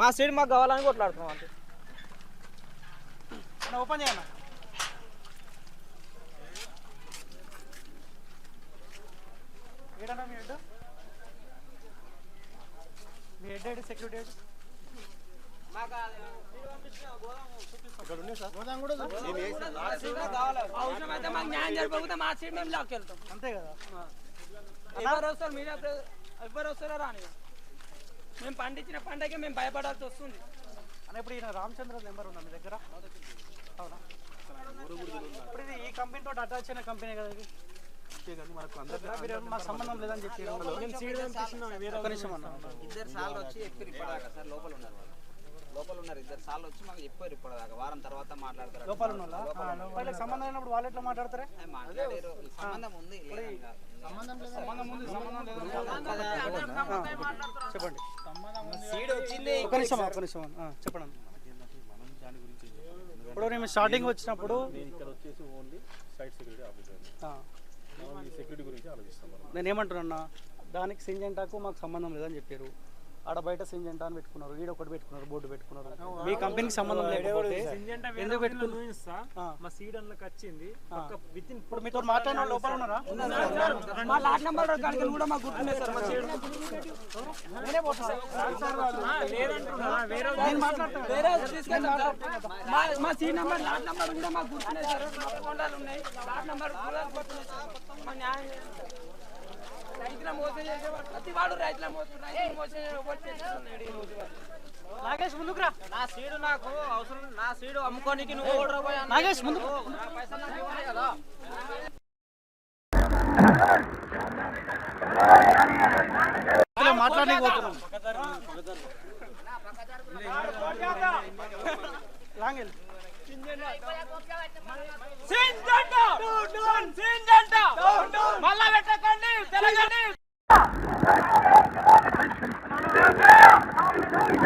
మా సీడ్ మాకు కావాలని కొట్లాడుతున్నాం అంతే. ఓపెన్ చేయన్నా ఏడన్నా మీ హెడ్? మీ హెడ్ హెడ్ సెక్యూరిటీ హెడ్ అవసరమైతే మాకు న్యాయం జరిపోతే మా సీడ్ మేము లాక్కెళ్తాం. అంతే కదా. ఎవరు వస్తారు? మీరే ఎవరు వస్తారో రాని మేము పండించిన పంటకి మేము భయపడాల్సి వస్తుంది. అని ఇప్పుడు ఈయన రామచంద్ర నెంబర్ ఉందా మీ దగ్గర? అవునా? ఇప్పుడు ఇది ఈ కంపెనీ తోటి అటాచ్ అయిన కంపెనీ కదా ఇది? మీరు మాకు సంబంధం లేదని చెప్పి నిమిషం అన్న. ఇద్దరు సార్లు వచ్చి సార్ లోపల ఉన్నారు. లోపల ఉన్నారు ఇద్దరు సార్లు వచ్చి మాకు చెప్పారు ఇప్పటిదాకా వారం తర్వాత మాట్లాడతారు లోపల? వాళ్ళకి సంబంధం అయినప్పుడు వాళ్ళు ఎట్లా మాట్లాడతారే? మాట్లాడారు సంబంధం ఉంది. చెప్పండి. ఇప్పుడు నేను స్టార్టింగ్ వచ్చినప్పుడు ఇక్కడ వచ్చేసి ఓన్లీ సైట్ సెక్యూరిటీ ఆఫీసర్ ఆ, మనం ఈ సెక్యూరిటీ గురించి ఆలోచిస్తాం మనం. నేను ఏమంటున్నా దానికి సింజెంటాకు మాకు సంబంధం లేదని చెప్పారు. ఆడ బయట సింజెంటా అని పెట్టుకున్నారు. ఈడ ఒకటి పెట్టుకున్నారు బోర్డు పెట్టుకున్నారు మీ కంపెనీకి సంబంధం లేకపోతే ఎందుకు పెట్టుకున్నారు? ఆ. మా సీడ్ వచ్చింది. విత్ ఇన్ ఇప్పుడు మీతో మాట్లాడిన వాళ్ళు లోపల ఉన్నారా? మా లాట్ నెంబర్ కాడికి కూడా సార్. మా సీడ్ నేనే పోతున్నా వేరే తీసుకెళ్తాం సార్ మా మా సీడ్ నెంబర్ లాట్ నెంబర్ కూడా మాకు గుర్తున్నాయి సార్. మా ఫోన్లు ఉన్నాయి. లాట్ నెంబర్ కూడా గుర్తున్నాయి సార్. మా న్యాయం నాగేష్ ముందుకు రా. నా సీడు నాకు అవసరం నా సీడు అమ్ముకోనికి నువ్వు ఓడరా పోయి అన్న. నాగేష్ ముందు పైసలు నాకు ఇవ్వాలి కదా. మళ్ళా పెట్టకండి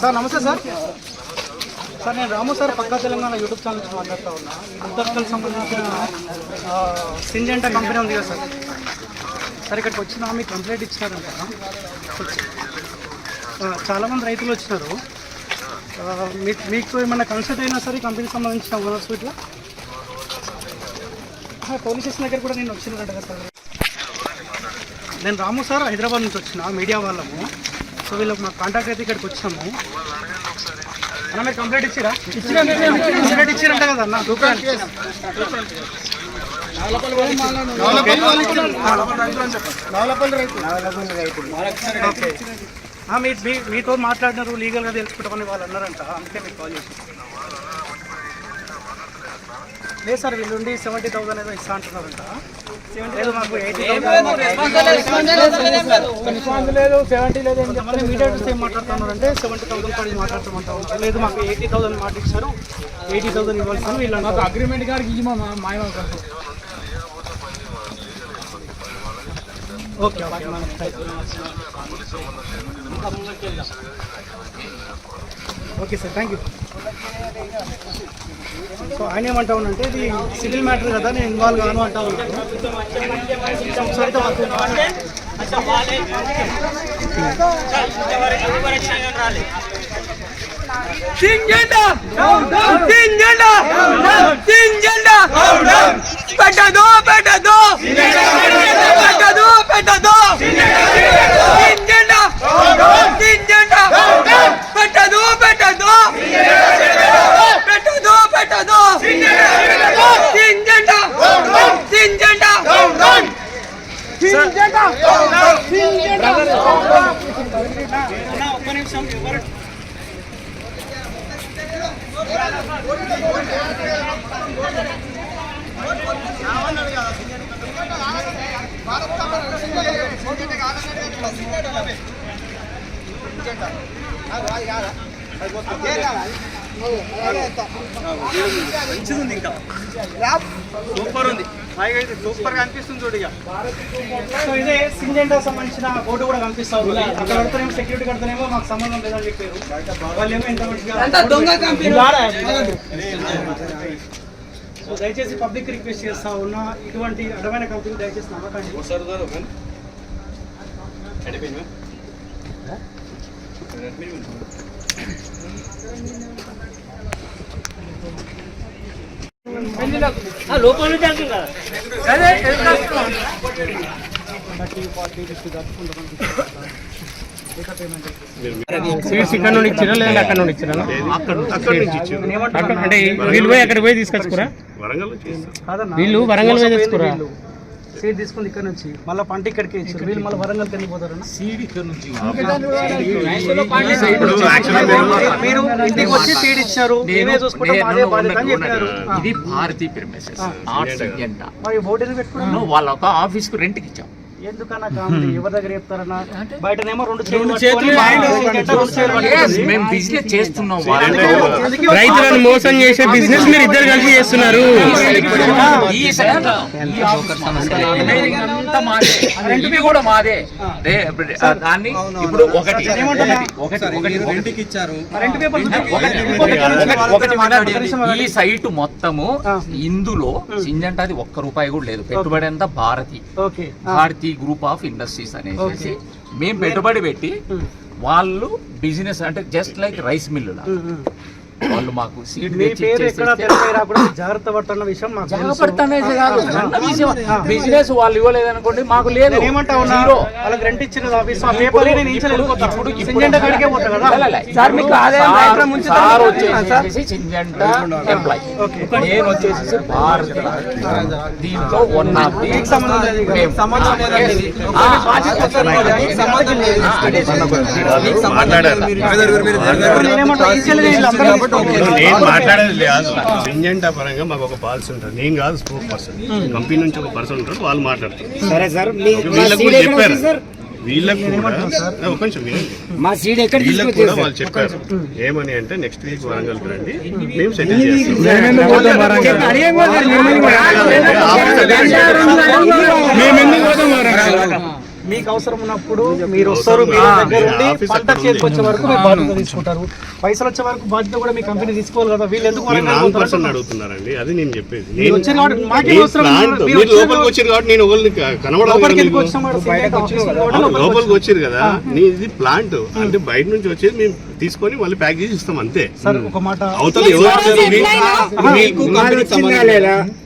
సార్. నమస్తే సార్. సార్ నేను రాము సార్ పక్కా తెలంగాణ యూట్యూబ్ ఛానల్ నుంచి మాట్లాడుతూ ఉన్నా. ఈ సంబంధించిన ఆ, సింజెంటా కంపెనీ ఉంది కదా సార్. సార్ ఇక్కడికి వచ్చిన మీకు కంప్లైంట్ ఇచ్చినారు చాలామంది రైతులు వచ్చినారు. మీ- మీకు ఏమన్నా కన్సల్ట్ అయినా సరే కంపెనీకి సంబంధించిన ఓనర్స్ ఇట్లా? పోలీస్ స్టేషన్ దగ్గర కూడా నేను వచ్చినట్టు కదా సార్. నేను రాము సార్ హైదరాబాద్ నుంచి వచ్చిన మీడియా వాళ్ళము. సో వీళ్ళకి మా కాంటాక్ట్ అయితే ఇక్కడికి వచ్చాము. అన్న మీరు కంప్లైంట్ ఇచ్చిరా? కంప్లైంట్ ఇచ్చిరంట కదా అన్న? మీ- మీతో మాట్లాడినారు లీగల్గా తెలుసుకుంటామని వాళ్ళు అన్నారంట. అందుకే మీకు కాల్ చేసి లేదు సార్ వీళ్ళుండి సెవెంటీ థౌసండ్ ఏదో ఇస్తా అంటున్నారంట. లేదు ఏం మాట్లాడుతున్నారంటే సెవెంటీ థౌసండ్ పడి మాట్లాడుతామంటారు లేదు మాకు ఎయిటీ థౌసండ్ మాట ఇచ్చారు. ఎయిటీ థౌసండ్ ఇవ్వాల్సిన వీళ్ళు మాకు అగ్రిమెంట్ గారికి ఇవ్వమా మాయ okay okay sir thank you so ఆయన ఏమంటా ఉన్నంటే ఇది సివిల్ మ్యాటర్ కదా నేను ఇన్వాల్వ్ కాను అంటా ఉన్నాను పెట్టదు పెట్టదు పెట్టదు పెట్టదు సింజెండా సింజెండా సింజెండా ఒక్క నిమిషం ఎవరు సూపర్ ఉంది పైగా ఇది సూపర్గా అనిపిస్తుంది చూడు ఇక. సో ఇదే సింజెంటా సంబంధించిన బోర్డు కూడా కనిపిస్తా ఉంది. అక్కడ కడతానేమో సెక్యూరిటీ కడతానేమో మాకు సంబంధం లేదని చెప్పారు. వాళ్ళేమో ఎంత మంచిగా సో దయచేసి పబ్లిక్ రిక్వెస్ట్ చేస్తా ఉన్నా ఇటువంటి అడమైన కంపెనీ దయచేసి నమ్మకండి. స్వీట్స్ ఇక్కడ నుండి ఇచ్చిరా లేదా అక్కడ నుండి ఇచ్చిరా అంటే వీళ్ళు పోయి అక్కడ పోయి తీసుకొచ్చుకురా వీళ్ళు వరంగల్ పోయి తెచ్చుకురా సీట్ తీసుకుంది ఇక్కడ నుంచి. మళ్ళీ పంట ఇక్కడికి ఇచ్చారు. వీళ్ళు మళ్ళీ వరంగల్కి వెళ్ళిపోతారన్నా ఇప్పుడు యాక్చువల్గా మీరు ఇంటికి వచ్చి సీడ్ ఇచ్చారు. మేమే చూసుకుంటాం అదే బాధ్యత అని చెప్పినారు ఆ. ఇది భారతీ ప్రిమిసెస్ నాట్ సింజెంటా మరి బోర్డు ఎందుకు పెట్టుకున్నాను వాళ్ళ ఒక ఆఫీస్కు రెంట్కి ఇచ్చాం ఎందుకన్నా కామెడీ? ఎవరి దగ్గర చెప్తారన్నా? బయటనేమో రెండు చేతులు పట్టుకొని మైండ్ ఇంకెట్టా రెండు చేతులు పట్టుకొని. మేము బిజినెస్ చేస్తున్నాం. రైతులను మోసం చేసే బిజినెస్ మీరు ఇద్దరు కలిసి చేస్తున్నారు. ఈ సైడ్ ఈ ఆఫీస్ అంతా మాదే. ఇది కూడా మాదే. రే- దాన్ని ఇప్పుడు ఒకటి ఒకటి ఒకటి ఒకటి ఇచ్చారు. రెంట్ పేపర్ ఒకటి ఒకటి మాట్లాడేది ఈ సైట్ మొత్తము ఇందులో సింజంటాది ఒక్క రూపాయి కూడా లేదు. పెట్టుబడి అంతా Bharati. Bharati group of industries అనేసి మేము పెట్టుబడి పెట్టి వాళ్ళు బిజినెస్ అంటే జస్ట్ లైక్ రైస్ మిల్లుల వాళ్ళు మాకు రాకుండా జాగ్రత్త పడుతున్న విషయం. బిజినెస్ వాళ్ళు ఇవ్వలేదు అనుకోండి మాకు లేదు నేను వచ్చేసి భారత్ దీంట్లో వన్ ఆఫ్ ది సంబంధం నేను మాట్లాడేది లేదు. సింజెంటా పరంగా మాకు ఒక పాలసీ ఉంటుంది. నేను కాదు స్పోక్ పర్సన్ కంపెనీ నుంచి ఒక పర్సన్ ఉంటారు వాళ్ళు మాట్లాడతారు. సరే సార్ వీళ్ళకు కూడా చెప్పారు. వీళ్ళకు కూడా ఒక నిమిషం వినండి మా సీడ్ ఎక్కడ వీళ్ళకు కూడా వాళ్ళు చెప్పారు. ఏమని అంటే నెక్స్ట్ వీక్ వరంగల్ రండి. మేము సెటిల్ చేస్తాం. మీకు అవసరం ఉన్నప్పుడు మీరు వస్తారు మీరు దగ్గర ఉండి పంట చేతికి వచ్చే వరకు మీరు బాధ్యత తీసుకుంటారు. పైసలు వచ్చే వరకు బాధ్యత కూడా మీ కంపెనీ తీసుకోవాలి కదా వీళ్ళు ఎందుకు రాంగ్ పర్సన్. అడుగుతున్నారండి అది నేను చెప్పేది. మీరు వచ్చారు కాబట్టి మాకేం నేను అవసరం. మీరు లోపలికి వచ్చారు కాబట్టి నేను ఒకరిని కనబడాలి లోపలికి వచ్చారు కదా. నీ ఇది ప్లాంట్ అంటే బయట నుంచి వచ్చేది మేము తీసుకొని మళ్ళీ ప్యాక్ చేసి ఇస్తాం అంతే. సార్ ఒక మాట. అవతల ఎవరు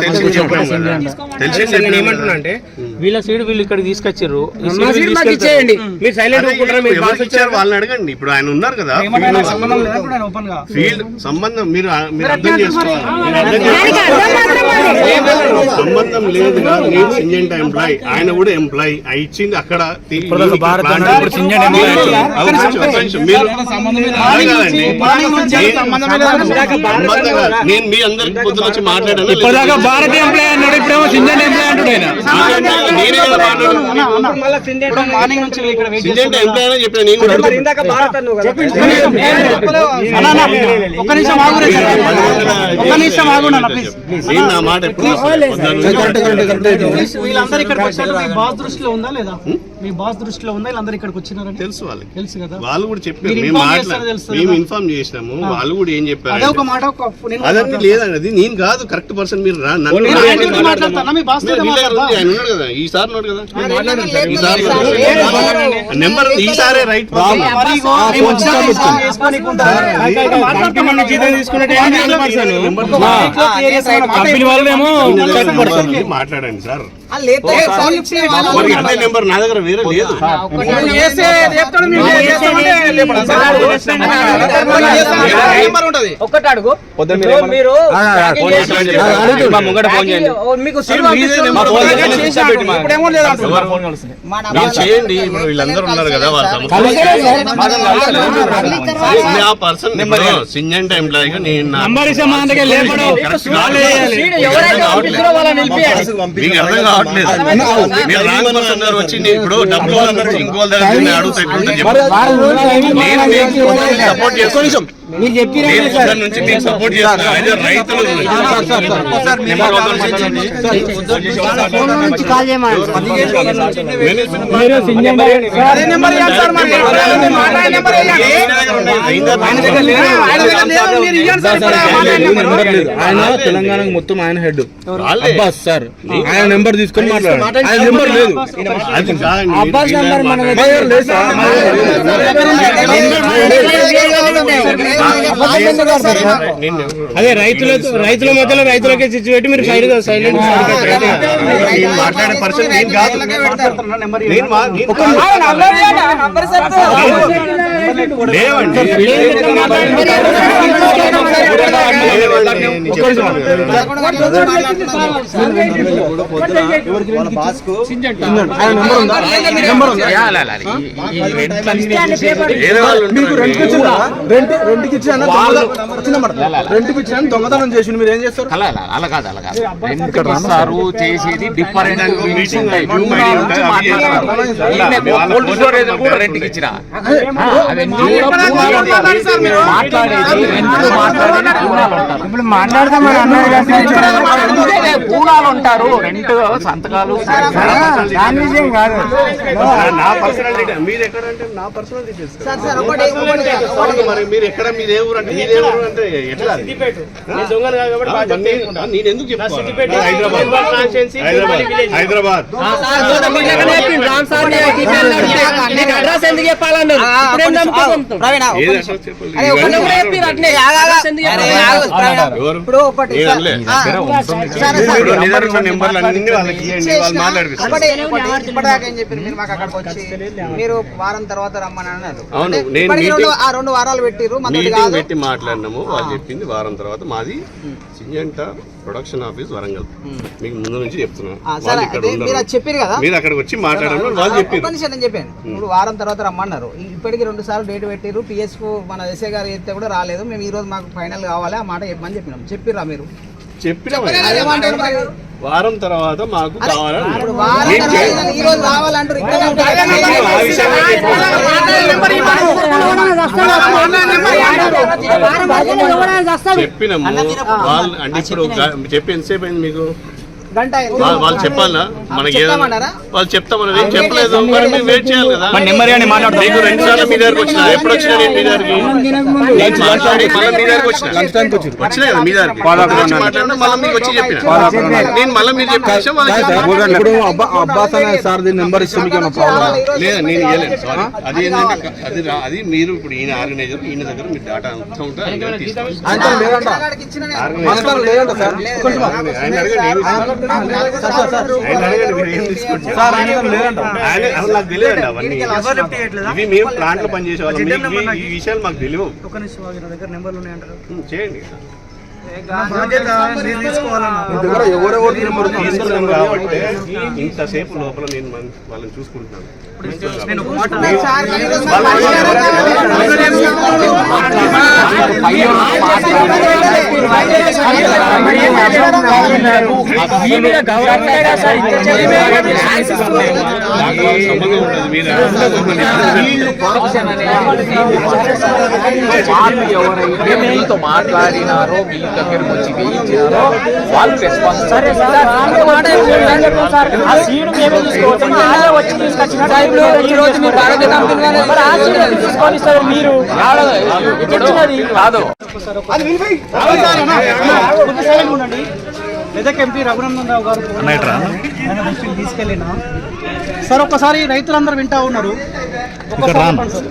తెలిసింది చెప్పాం కదా. తెలిసింది నేను చెప్పాం ఏమంటున్నా. అంటే వీళ్ళ సీడ్ వీళ్ళు ఇక్కడ తీసుకొచ్చారు ఇచ్చేయండి. మీరు సైలెంట్ వాళ్ళని అడగండి. ఇప్పుడు ఆయన ఉన్నారు కదా. ఫీల్డ్ సంబంధం మీరు మీరు అర్థం చేసుకోవాలి. సంబంధం లేదు నేను సింజెంట్ ఎంప్లాయ్ ఆయన కూడా ఎంప్లాయ్ ఇచ్చింది అక్కడ. నేను మీ అందరికి పొద్దున వచ్చి మాట్లాడాను. భారతీయ ఎంప్లాయ్ అన్నాడు ఇప్పుడేమో సింజన్ ఎంప్లాయ్ అంటాడు ఆయన. మార్నింగ్ నుంచి ఇక్కడ ఒక్క నిమిషం ఆగురే సార్. ఒక్క నిమిషం ఆగుండన్న ప్లీజ్ వీళ్ళందరూ మీ బాస్ దృష్టిలో ఉందా లేదా? మీ బాస్ దృష్టిలో ఉందా వీళ్ళందరూ ఇక్కడికి వచ్చినారని తెలుసు వాళ్ళకి తెలుసు కదా వాళ్ళు కూడా చెప్పారు మీరు మేము inform మాట్లా తెలుస్తుంది మేము కదా? ఇన్ఫార్మ్ చేసినాము వాళ్ళు కూడా ఏం అదే చెప్పారు ఒక మాట ఒక నేను అదంతా లేదండి అది నేను కాదు కరెక్ట్ పర్సన్ మీరు రా నన్ను నేను ఆయనతో మాట్లాడతాను మీ బాస్ మీరు తో మీ దగ్గర ఉంది, ఆయన ఉన్నాడు కదా ఈసారి ఉన్నాడు కదా ఈసారి నెంబర్ ఈసారే రైట్ పర్సన్ మరి సార్? కంపెనీ వాళ్ళేమో మాట్లాడండి సార్ నెంబర్ నా దగ్గర వేరే లేదు. ఒక్కటి అడుగు. ఇప్పుడు మీరు మా ముంగట ఫోన్ చేయండి. మీకు ఇప్పుడు వీళ్ళందరూ ఉన్నారు కదా వాళ్ళ సమస్య ఆ పర్సన్ సింజెంట్ నేను నంబర్ ఇస్తే మా దగ్గర లేపడు. మీకు అర్థం మీరు రాంగ్ పర్సన్ నేను ఇప్పుడు డబ్బులు వాళ్ళ దగ్గర ఇంకో వాళ్ళ దగ్గర నేను మీకు సపోర్ట్ నుంచి నెంబర్ ఆయన తెలంగాణకు మొత్తం ఆయన హెడ్. అబ్బాస్ సార్ ఆయన నెంబర్ తీసుకొని మాట్లాడారు ఆయన నెంబర్ లేదు. అబ్బాస్ నెంబర్ మన లేదు అదే రైతుల రైతుల మధ్యలో రైతులకే చిచ్చు పెట్టి మీరు సైడ్ సైలెంట్ నేను మాట్లాడే పర్సన్ రెంట్ ఇచ్చిన దొంగతనం చేసి మీరు ఏం చేస్తారు అలా అలా కాదు అలా కాదు చేసేది డిఫరెంట్ మీటింగ్ మాట్లాడతారు కూడా రెంట్కి ఇచ్చిన. అవన్నీ కూడా పూనాలు ఉంటారు. మాట్లాడేది రెంట్లు మాట్లాడేది పూనాలు ఉంటారు ఇప్పుడు అదే పూనాలు ఉంటారు. రెంట్ సంతకాలు కాదు. నా- పర్సనల్ మీరు ఎక్కడ అంటే నా పర్సనల్ మరి మీరు ఎక్కడ మీరు ఏ ఊరు అంటే మీరు ఏ ఊరు అంటే ఎట్లా నేను- ఎందుకు హైదరాబాద్. హైదరాబాద్. హైదరాబాద్. అడ్రస్ ఎందుకు చెప్పాలన్నారు? మీరు వారం తర్వాత రమ్మని అన్నారు. అవును, నేను ఆ రెండు వారాలు కాదు. పెట్టి మాట్లాడినాము వాళ్ళు చెప్పింది వారం తర్వాత. మాది సింజంట ప్రొడక్షన్ ఆఫీస్ వరంగల్. మీకు ముందు నుంచి చెప్తున్నాను. చెప్పారు కదా. మీరు అక్కడికి వచ్చి వాళ్ళు చెప్పారు. నేను చెప్పాను. ఇప్పుడు వారం తర్వాత రమ్మన్నారు. ఇప్పటికి రెండు సార్లు డేట్ పెట్టిర్రు. పిఎస్కు మన ఎస్ఐ గారు అయితే కూడా రాలేదు. మేము ఈ రోజు మాకు ఫైనల్ కావాలి. ఆ మాట చెప్పమని చెప్పినాం. చెప్పిర్రా మీరు? చెప్పినా? వారం తర్వాత మాకు కావాలని చెప్పినాము వాళ్ళు అంటే ఇప్పుడు గ- చెప్పి ఎంతసేపు అయింది మీకు. వాళ్ళు వాళ్ళు చెప్పాలా మనకి? వాళ్ళు చెప్తామన్నది ఏం చెప్పలేదు మరి మేము వెయిట్ చేయాలి కదా మీకు రెండు సార్లు మీ దగ్గరకు వచ్చిన ఎప్పుడు వచ్చినా నేను మీ దగ్గరికి నేను మాట్లాడి మళ్ళీ మీ దగ్గరకు వచ్చిన వచ్చినా కదా మీ దగ్గరికి వచ్చి మాట్లాడినా మళ్ళీ మీకు వచ్చి చెప్పిన నేను మళ్ళీ మీరు చెప్పిన అబ్బాస్ అనే సార్ నెంబర్ ఇస్తే లేదా నేను సారీ అది ఏంటంటే అది రా- అది మీరు ఇప్పుడు ఈయన ఆర్గనైజర్ ఈయన దగ్గర మీ డేటా అంతా ఉంటే ఆయన తీసుకోండి. ఆయన అడగండి ఇవి మేము ప్లాంట్లో పనిచేసే వాళ్ళం ఈ- విషయాలు మాకు తెలియవు ఒక నిమిషం దగ్గర నెంబర్లు ఉన్నాయంటారు చేయండి కాబట్టి ఇంతసేపు లోపల నేను వాళ్ళని చూసుకుంటున్నాను మీరు ఎవరైతే మీతో మాట్లాడినారో మీ దగ్గరకు వచ్చి వేయించినారో వాళ్ళు రెస్పాన్సిబుల్ సరే సార్ ఆమె మాట సార్ ఆ సీడ్ మేమే తీసుకోవచ్చు ఆమె వచ్చి తీసుకొచ్చినట్టు ఈ రోజు మీ కంపెనీ మరి ఆ సీడ్ ఎందుకు తీసుకొని సార్ మీరు ఇచ్చినది కాదు ఉండండి మెదక్ ఎంపీ రఘునందన్ రావు గారు ఆయన దృష్టికి తీసుకెళ్ళిన సార్ ఒక్కసారి రైతులందరూ వింటా ఉన్నారు ఒక్కసారి చెప్పండి సార్.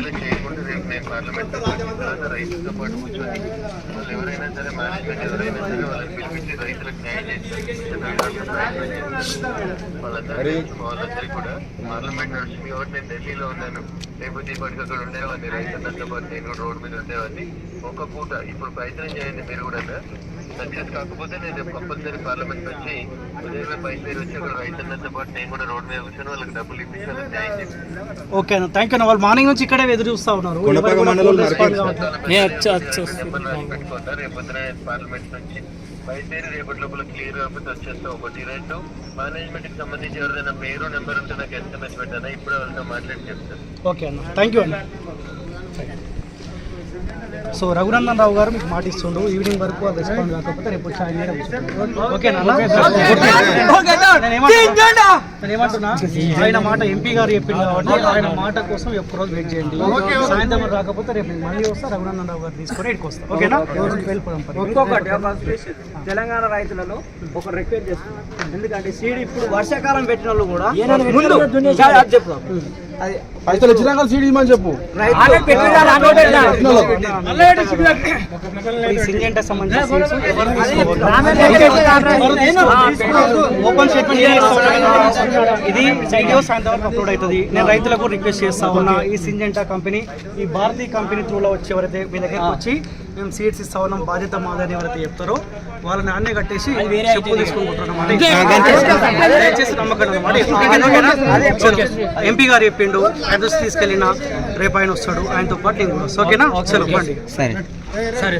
ఒకవేళ చేయకుండా రేపు నేను పార్లమెంట్ రైతులతో పాటు కూర్చొని ఎవరైనా సరే మేనేజ్మెంట్ ఎవరైనా సరే వాళ్ళని పిలిపించి రైతులకు న్యాయం చేసి వాళ్ళందరూ వాళ్ళందరికీ కూడా పార్లమెంట్ నడుస్తుంది కాబట్టి నేను ఢిల్లీలో ఉన్నాను అక్కడ ఉండేవాడిని రైతులంతా పాటు నేను కూడా రోడ్డు మీద ఉండేవాడిని ఒక పూట ఇప్పుడు ప్రయత్నం చేయండి మీరు కూడా సక్సెస్ కాకపోతే నేను రేపు కంపల్సరీ పార్లమెంట్ వచ్చి ఉదయమే బయలుదేరి వచ్చి అక్కడ రైతులంతా పాటు నేను కూడా రోడ్డు మీద కూర్చొని వాళ్ళకి డబ్బులు ఇప్పించి వాళ్ళకి న్యాయం చేసి ఓకే అన్న థ్యాంక్ యూ వాళ్ళు మార్నింగ్ నుంచి ఇక్కడే ఎదురు చూస్తా ఉన్నారు రెస్పాండ్ కావట్లేదు. నెంబర్ రాసి పెట్టుకుంటా రేపు పొద్దున పార్లమెంట్ నుంచి బయలుదేరి రేపటి లోపల క్లియర్ కాకపోతే వచ్చేస్తా ఒకటి రెండు. మేనేజ్మెంట్కి సంబంధించి ఎవరిదైనా పేరు నెంబర్ ఉంటే నాకు ఎస్ఎంఎస్ పెట్టానా? ఇప్పుడే వాళ్ళతో మాట్లాడి చెప్తాను ఓకే అన్న. థ్యాంక్ యూ అన్న సో రఘునందన్ రావు గారు మీకు మాట ఇస్తుండ్రు. ఈవినింగ్ వరకు వాళ్ళు రెస్పాండ్ కాకపోతే రేపు వచ్చి ఆయన. ఓకేనా? నేను ఏమంటున్నా? నేను ఏమంటున్నా? ఆయన మాట ఎంపీ గారు చెప్పింది కాబట్టి ఆయన మాట కోసం ఒక్క రోజు వెయిట్ చేయండి. సాయంత్రం రాకపోతే రేపు మళ్ళీ వస్తా రఘునందన్ రావు గారు తీసుకొని ఇక్కడికి వస్తా. ఓకేనా? తెలంగాణ రైతులలో ఒక రిక్వెస్ట్ చేస్తున్నాం ఎందుకంటే సీడ్ ఇప్పుడు వర్షాకాలం పెట్టిన వాళ్ళు కూడా ముందు అది చెప్తాం అది పైసలు వచ్చినాక సీడీ ఇమ్మని చెప్పు? ఓపెన్ స్టేట్మెంట్ ఇది వీడియో సాయంత్రం వరకు అప్లోడ్ అవుతుంది. నేను రైతులకు రిక్వెస్ట్ చేస్తా ఉన్నా. ఈ సింజెంటా కంపెనీ ఈ భారతీయ కంపెనీ త్రూలో వచ్చి ఎవరైతే మీ దగ్గరకు వచ్చి మేము సీట్స్ ఇస్తా ఉన్నాం బాధ్యత మాదని ఎవరైతే చెప్తారో వాళ్ళ నాన్నే కట్టేసి చెప్పు తీసుకుంటున్నాం దయచేసి నమ్మకం అన్నమాట. ఎంపీ గారు చెప్పిండు అడ్రస్ తీసుకెళ్ళిన రేపు ఆయన వస్తాడు ఆయనతో పాటు నేను కూడా. ఓకేనా? సరే.